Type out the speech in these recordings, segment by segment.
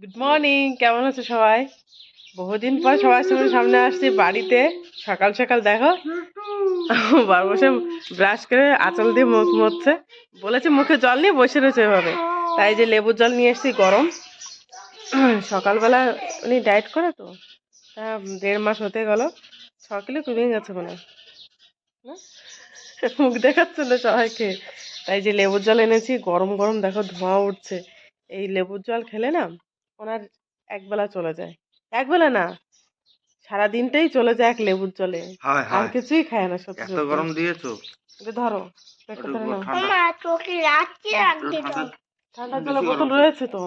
Good morning কেমন আছো সবাই? বহুদিন পর সবার সঙ্গে সামনে আসছি বাড়িতে। সকাল সকাল দেখো। বার বসে ব্রাশ করে আঁচল দিয়ে মুখ মরছে বলেছে মুখে জল নিয়ে বসে রয়েছে এভাবে। তাই যে লেবুর জল নিয়ে এসেছি গরম। সকালবেলা উনি ডায়েট করে তো। তা দেড় মাস হতে গেল। ছ কিলো কমে গেছে মনে হয়? মুখ দেখাচ্ছে না সবাইকে। তাই যে লেবুর জল এনেছি গরম গরম দেখো ধোঁয়া উঠছে। এই লেবুর জল খেলে না ওনার একবেলা চলে যায়। একবেলা না সারা দিনটাই চলে যায় এক লেবুর জলে। আর কিছুই খায় না সত্যি এত গরম দিয়েছ। এটা ধরো মা রাখতে রাখতে ঠান্ডা। জলে। বোতল রয়েছে তো।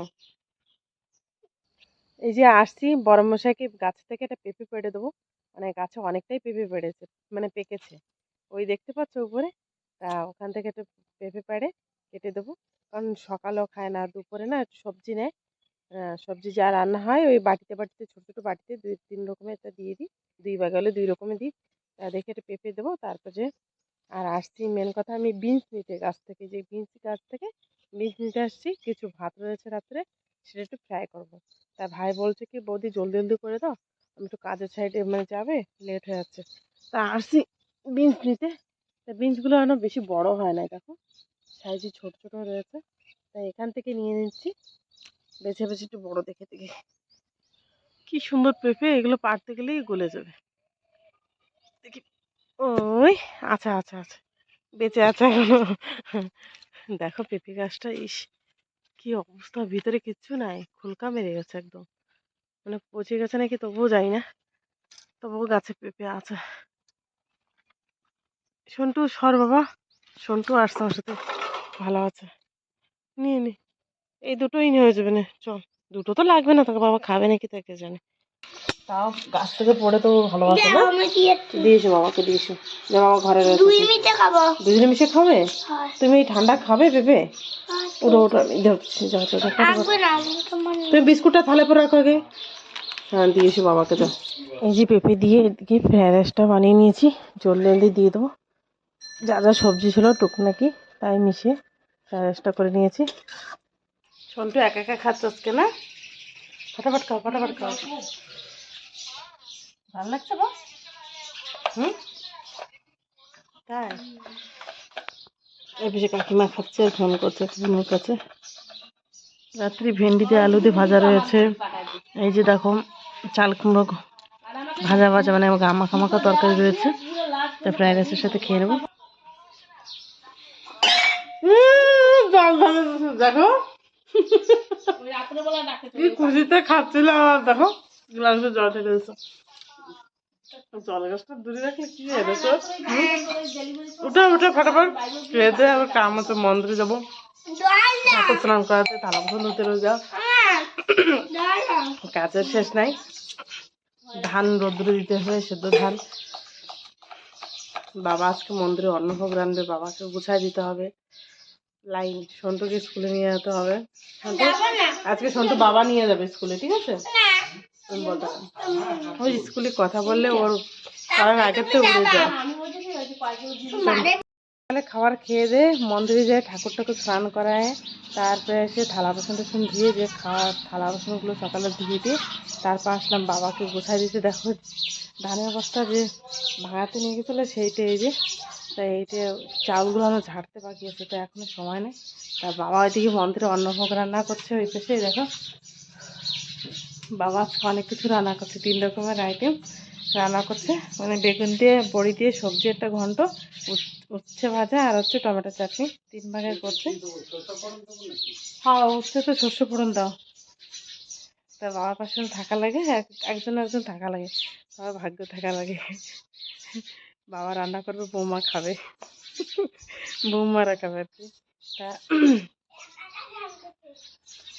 এই যে আসছি বড় মশাইকে গাছ থেকে একটা পেঁপে পেড়ে দেবো। মানে গাছে অনেকটাই পেঁপে পেড়েছে মানে পেকেছে। ওই দেখতে পাচ্ছ উপরে? তা ওখান থেকে একটা পেঁপে পেড়ে কেটে দেবো। কারণ সকালেও খায় না দুপুরে না সবজি নেয়। সবজি যা রান্না হয় ওই বাটিতে বাটিতে, ছোটো ছোটো বাটিতে দুই, তিন রকমের একটা দিয়ে দিই। দুই ভাগে হলে দুই রকমের দিই। তা দেখে একটা পেঁপে দেবো। তারপরে আর আসছি মেন কথা আমি বিনস নিতে গাছ থেকে। যে বিনস গাছ থেকে বিনস নিতে আসছি, কিছু ভাত রয়েছে রাত্রে, সেটা একটু ফ্রাই করব। তা ভাই বলছে কি, বৌদি জলদি জলদি করে দাও। আমি একটু কাজের সাইডে মানে যাবে লেট হয়ে যাচ্ছে। তা আসছি বিনস নিতে। তা বিনসগুলো এখনও বেশি বড় হয় না দেখো। সাইজে ছোট ছোট রয়েছে তাই এখান থেকে নিয়ে নিচ্ছি। বেছে বেছে একটু বড় দেখে দেখে। কি সুন্দর পেঁপে, এগুলো পাড়তে গেলেই গলে যাবে। দেখি, ওই আচ্ছা আচ্ছা আচ্ছা বেঁচে আছে দেখো পেঁপে গাছটা, ইস, কি অবস্থা, ভিতরে কিচ্ছু নাই, খুলকা মেরে গেছে একদম। মানে পচে গেছে নাকি তবুও যাই না, তবুও গাছে পেঁপে আছে। সন্টু, সর বাবা, সন্টু আসছে আমার সাথে ভালো আছে। নিয়ে নে। এই দুটোই নিয়ে হয়ে যাবে না। চল দুটো তো লাগবে না তোকে বাবা খাবে নাকি তাকে জানে। তাও গাছ থেকে পড়ে তো ভালোবাসে না। দিয়ে দিয়েছ বাবাকে দিয়েছ যে বাবা ঘরে রয়েছে। দুজনে মিশে খাবে। হয়। তুমি এই ঠান্ডা খাবে পেঁপে ওটা ওটা আমি ধরছি আমি তোমার তুমি বিস্কুটটা থালে পরে রাখো আগে। হ্যাঁ দিয়েছি বাবাকে দাও এই যে পেঁপে দিয়ে এদিকে ফ্রাইড রাইসটা বানিয়ে নিয়েছি জল জলদি দিয়ে দেবো। যা যা সবজি ছিল টুকনাকি তাই মিশিয়ে ফ্রাইড রাইসটা করে নিয়েছি। সন্টু একা একা খাচ্ছ আজকে, না? ফটাফট খাও ফটাফট খাও। ভালো লাগছে বা হুম? তাই? বেশি কাকিমা খাচ্ছে, ফোন করছে, কাকিমার কাছে। রাত্রি ভেন্ডিতে আলু দিয়ে ভাজা রয়েছে। এই যে দেখো, চাল কুমড়ো ভাজা ভাজা মানে গামাখা মাখা তরকারি রয়েছে। তা ফ্রাইড রাইসের সাথে খেয়ে নেব। দেখো। কি খুশিতে খাচ্ছিলাম আর দেখো, গ্লাসে জল ঢেলে দিয়েছে। জল গাছটা দূরে রাখলে কি তো? উঠে উঠে, ফটাফট। খেয়ে দে আবার কাম আছে মন্দিরে যাব। স্নান করাতে, থালা বাসন ধুতে যাও। কাজের শেষ নাই। ধান রোদ্রে দিতে হবে, সেদ্ধ ধান। বাবা আজকে মন্দিরে অন্নভোগ রানবে বাবাকে গুছাই দিতে হবে। লাইন সন্টুকে স্কুলে নিয়ে যেতে হবে। সন্টু আজকে সন্টু বাবা নিয়ে যাবে স্কুলে ঠিক আছে। ওই স্কুলে কথা বললে ওর কারণ আগের তো উড়ে যায়। খাবার খেয়ে দে মন্দিরে যায় ঠাকুর ঠাকুর স্নান করায় তারপরে এসে থালা বাসন টাসন ধুয়ে যে খাওয়া থালা বাসনগুলো সকালে ধুয়ে দিয়ে তারপর আসলাম বাবাকে গোছাই দিতে। দেখো ধানের বস্তা যে ভাঙাতে নিয়ে গেছিল সেইটা এই যে তাই এইটা চাউলগুলো আমার ঝাড়তে বাকি আছে তো এখনও সময় নেই। তা বাবা ওইদিকে মন্দিরে অন্নভোগ রান্না করছে, ওই পাশে দেখো। বাবা অনেক কিছু রান্না করছে, তিন রকমের আইটেম রান্না করছে। মানে বেগুন দিয়ে, বড়ি দিয়ে, সবজি, একটা ঘন্ট উচ- উচ্ছে ভাজা আর হচ্ছে টমেটো চাটনি। তিন ভাগের করছে। হ্যাঁ উচ্ছে তো শস্য ফোড়ন দাও। তা বাবার পাশে থাকা লাগে, এক- একজন একজন থাকা লাগে। বাবার ভাগ্য থাকা লাগে। বাবা রান্না করবে বৌমা খাবে। বৌমারা খাবে আর কি। তা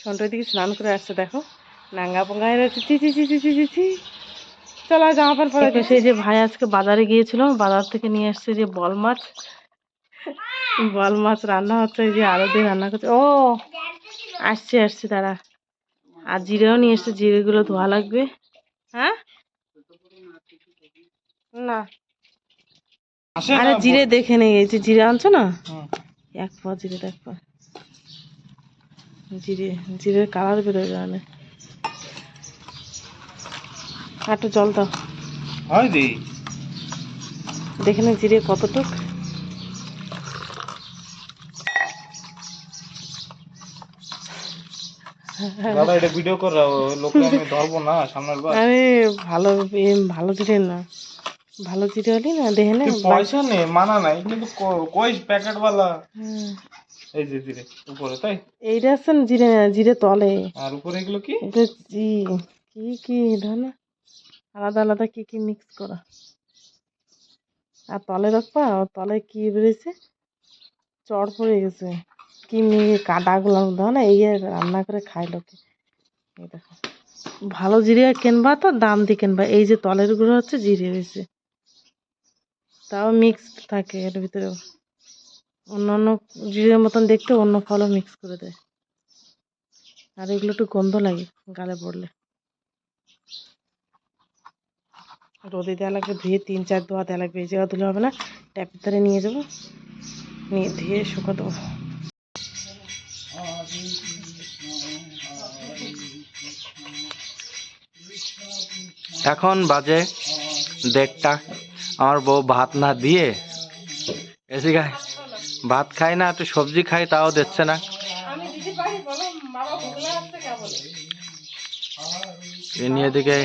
সন্ধ্যার দিকে স্নান করে আসছে দেখো। নাঙ্গা পোঙ্গা চি চি চি চি চি চি চলো জামা প্যান্ট পরে সেই যে ভাই আজকে বাজারে গিয়েছিল বাজার থেকে নিয়ে আসছে যে বল মাছ। বল মাছ রান্না হচ্ছে যে আলু দিয়ে রান্না করছে। ও আসছে আসছে তারা আর জিরেও নিয়ে এসছে জিরেগুলো ধোয়া লাগবে। হ্যাঁ? না। আরে জিরে দেখে নেই এই যে জিরে আনছো না? এক পা জিরে দেখ পা। জিরে জিরের কালার বেরোয় জানে একটু জল দাও। হয় দি। দেখে নে জিরে কতটুক। দাদা এটা ভিডিও কর লোককে আমি ধরবো না সামনের বার। আরে ভালো ভালো জিরে না। ভালো জিরে হলি না দেখে নে পয়সা নেই মানা নাই কিন্তু কই প্যাকেট বালা এই যে দিরে উপরে তাই? এইটা আছে না জিরে না জিরে তলে। আর উপরে এগুলো কি? এটা জি কি কি ধর না? আলাদা আলাদা কি কি মিক্স করা? আর তলে রাখবা আর তলে কি বেরিয়েছে? চড় পড়ে গেছে। কি মিহি কাটাগুলো দাও না এই রান্না করে খাই লোকে। এই দেখো। ভালো জিরে কিনবা তো দাম দিয়ে কিনবা। এই যে তলের গুঁড়ো হচ্ছে জিরে হয়েছে। তাও মিক্সড থাকে এর ভিতরে অন্য অন্য জিরের মতন দেখতে অন্য ফলও মিক্স করে দেয়। আর এগুলো একটু গন্ধ লাগে গালে পড়লে। রোদে দেওয়া লাগবে, ধুয়ে তিন চার দোয়া দেওয়া লাগবে, এই জায়গা ধুলে হবে না ট্যাপের ধারে নিয়ে যাব, নিয়ে ধুয়ে শুকা দেবো। এখন বাজে দেড়টা। আমার বউ ভাত না দিয়ে এসে খায় ভাত খায় না একটু সবজি খাই তাও দিচ্ছে না। এ নিয়ে এদিকে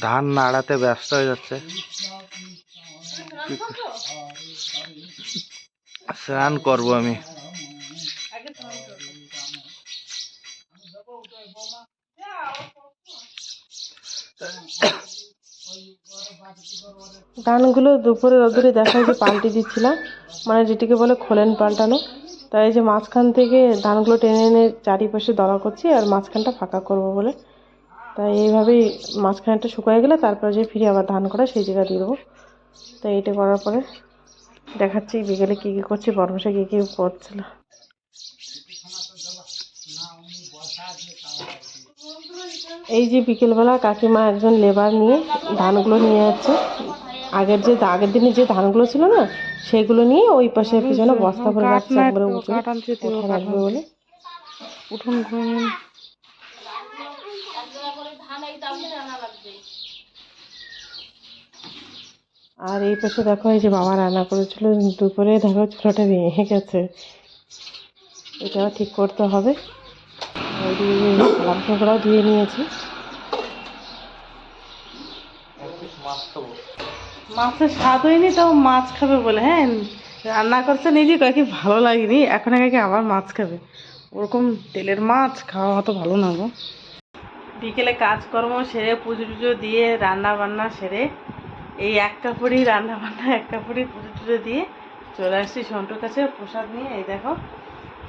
ধান নাড়াতে ব্যস্ত হয়ে যাচ্ছে। স্নান করব আমি। ধানগুলো দুপুরে রোদরে দেখা যে পাল্টে দিচ্ছিলাম। মানে যেটিকে বলে খোলেন পাল্টানো। তাই এই যে মাঝখান থেকে ধানগুলো টেনে এনে চারিপাশে দলা করছি আর মাঝখানটা ফাঁকা করব বলে। তাই এইভাবেই মাঝখানটা শুকিয়ে গেলে তারপরে যে ফিরে আবার ধান করা সেই জায়গা দিয়ে দেবো। তাই এটা করার পরে দেখাচ্ছি বিকেলে কী কী করছি বরমশা কী কী করছিল এই যে বিকেলবেলা কাকিমা একজন লেবার নিয়ে ধানগুলো নিয়ে যাচ্ছে। আগের যে আগের দিনে যে ধানগুলো ছিল না সেগুলো নিয়ে ওই পাশে পিছনে বস্তা করে রাখছে একবারে উঠে রাখবে বলে। উঠুন ঘুমিয়ে আর এই পাশে দেখো এই যে বাবা রান্না করেছিল। দুপুরে দেখো চুলাটা ভেঙে গেছে। এটাও ঠিক করতে হবে। সালাম ঠোকরাও ধুয়ে নিয়েছি মাছের স্বাদ হয়নি, তাও মাছ খাবে বলে হ্যাঁ? রান্না করছে নিজে কয়েকই ভালো লাগেনি, এখন একে আবার মাছ খাবে। ওরকম তেলের মাছ খাওয়া অত ভালো না গো। বিকেলে কাজকর্ম সেরে, পুজো টুজো দিয়ে, রান্না বান্না সেরে, এই এক কাপড়ই রান্না বান্না এক কাপড়ই পুজো টুজো দিয়ে চলে আসছি সন্টুর কাছে প্রসাদ নিয়ে। এই দেখো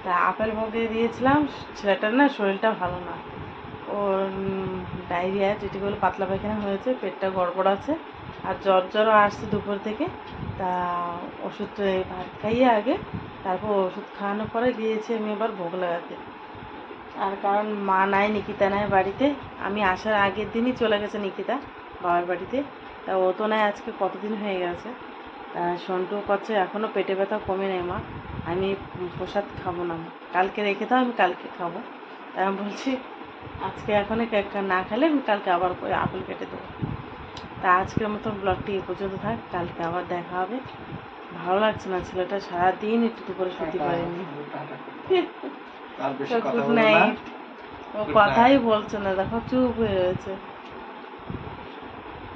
তা আপেল ভোগে দিয়েছিলাম, ছেলেটার না শরীরটা ভালো না। ওর ডায়রিয়া যেটি বলে পাতলা পায়খানা হয়েছে, পেটটা গড়বড় আছে, আর জ্বর জ্বরও আসছে দুপুর থেকে। তা ওষুধ ভাত খাইয়ে আগে, তারপর ওষুধ খাওয়ানোর পরে গিয়েছি আমি এবার ভোগ লাগাতে। আর কারণ মা নাই, নিকিতা নাই বাড়িতে। আমি আসার আগের দিনই চলে গেছে নিকিতা বাবার বাড়িতে। তা ও তো নাই, আজকে কতদিন হয়ে গেছে। তা সন্টু করছে এখনও পেটে ব্যথা কমে নেই মা। আমি প্রসাদ খাব না। কালকে রেখে দাও আমি কালকে খাব। তাই আমি বলছি আজকে এখনই কেক না খেলে আমি কালকে আবার করে আপেল কেটে দেবো। তা আজকের মতো ব্লগটি এ পর্যন্ত থাক। কালকে আবার দেখা হবে। ভালো লাগছে না ছেলেটা? সারাদিন একটু দুপুরে শুতে পারেনি। গুড নাইট ও কথাই বলছে না। দেখো চুপ হয়ে রয়েছে।